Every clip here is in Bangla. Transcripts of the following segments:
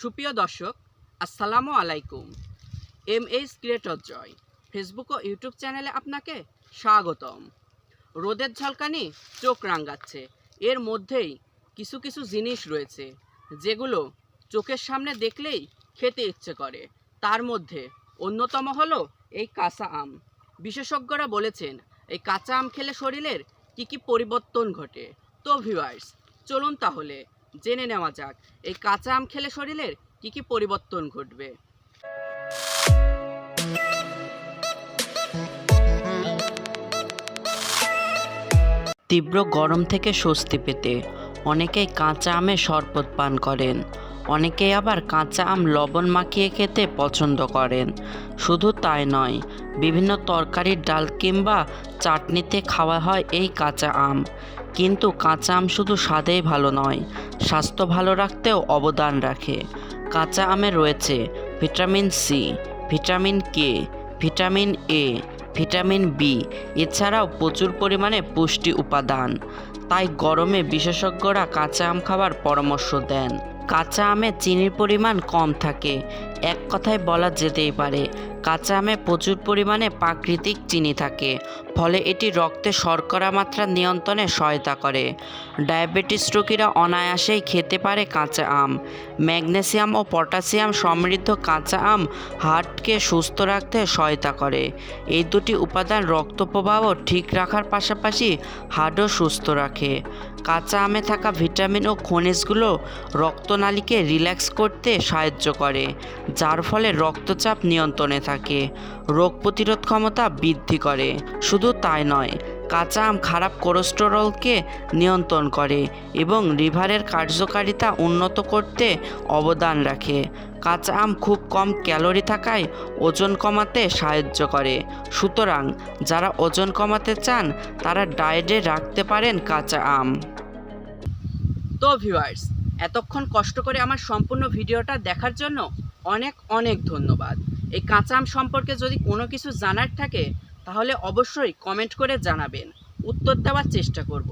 সুপ্রিয় দর্শক, আসসালামু আলাইকুম। M H creator Joy, Facebook ও ইউটিউব চ্যানেলে আপনাকে স্বাগতম। রোদের ঝলকানি চোখ রাঙাচ্ছে, এর মধ্যেই কিছু কিছু জিনিস রয়েছে, যেগুলো চোখের সামনে দেখলেই খেতে ইচ্ছে করে। তার মধ্যে অন্যতম হলো এই কাঁচা আম। বিশেষজ্ঞরা বলেছেন, এই কাঁচা আম খেলে শরীরের কী কী পরিবর্তন ঘটে? তো ভিউয়ার্স চলুন তাহলে জেনে নেওয়া যাক, এই কাঁচা আম খেলে শরীরের কী কী পরিবর্তন ঘটবে? তীব্র গরম থেকে স্বস্তি পেতে অনেকেই কাঁচা আমের শরবত পান করেন, অনেকেই আবার কাঁচা আম লবণ মাখিয়ে খেতে পছন্দ করেন। শুধু তাই নয় বিভিন্ন তরকারির ডাল কিংবা চাটনিতে খাওয়া হয় এই কাঁচা আম। কিন্তু কাঁচা আম শুধু স্বাদেই ভালো নয়, স্বাস্থ্য ভালো রাখতেও অবদান রাখে। কাঁচা আমে রয়েছে vitamin C vitamin K vitamin A vitamin B এছাড়াও প্রচুর পরিমাণে পুষ্টি উপাদান। তাই গরমে বিশেষজ্ঞরা কাঁচা আম খাবার পরামর্শ দেন। কাঁচা আমে চিনির পরিমাণ কম থাকে। এক কথায় বলা যেতেই পারে, কাঁচা আমে প্রচুর পরিমাণে প্রাকৃতিক চিনি থাকে, ফলে এটি রক্তে শর্করা মাত্রা নিয়ন্ত্রণে সহায়তা করে। ডায়াবেটিস রোগীরা অনায়াসেই খেতে পারে কাঁচা আম। ম্যাগনেসিয়াম ও পটাশিয়াম সমৃদ্ধ কাঁচা আম হার্টকে সুস্থ রাখতে সহায়তা করে। এই দুটি উপাদান রক্ত প্রবাহ ঠিক রাখার পাশাপাশি হার্টও সুস্থ রাখে। কাঁচা আমে থাকা ভিটামিন ও খনিজগুলো রক্তনালীকে রিল্যাক্স করতে সাহায্য করে, যার ফলে রক্তচাপ নিয়ন্ত্রণে থাকে। রোগ প্রতিরোধ ক্ষমতা বৃদ্ধি করে। শুধু তাই নয়, কাঁচা আম খারাপ কোলেস্টেরলকে নিয়ন্ত্রণ করে এবং লিভারের কার্যকারিতা উন্নত করতে অবদান রাখে। কাঁচা আম খুব কম ক্যালোরি থাকায় ওজন কমাতে সাহায্য করে। সুতরাং, যারা ওজন কমাতে চান, তারা ডায়েটে রাখতে পারেন কাঁচা আম। তো ভিউয়ার্স এতক্ষণ কষ্ট করে আমার সম্পূর্ণ ভিডিওটা দেখার জন্য অনেক অনেক ধন্যবাদ। এই কাঁচা আম সম্পর্কে যদি কোনো কিছু জানার থাকে, তাহলে অবশ্যই কমেন্ট করে জানাবেন। উত্তর দেওয়ার চেষ্টা করব।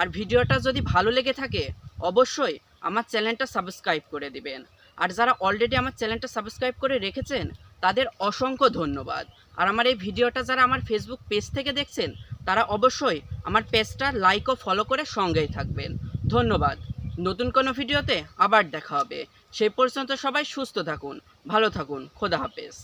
আর ভিডিওটা যদি ভালো লেগে থাকে, অবশ্যই আমার চ্যানেলটা সাবস্ক্রাইব করে দিবেন। আর যারা অলরেডি আমার চ্যানেলটা সাবস্ক্রাইব করে রেখেছেন, তাদের অসংখ্য ধন্যবাদ। আর আমার এই ভিডিওটা যারা আমার ফেসবুক পেজ থেকে দেখছেন, তারা অবশ্যই আমার পেজটা লাইক ও ফলো করে সঙ্গেই থাকবেন। ধন্যবাদ। নতুন কোনো ভিডিওতে আবার দেখা হবে। সেই পর্যন্ত সবাই সুস্থ থাকুন, ভালো থাকুন, খোদা হাফেজ।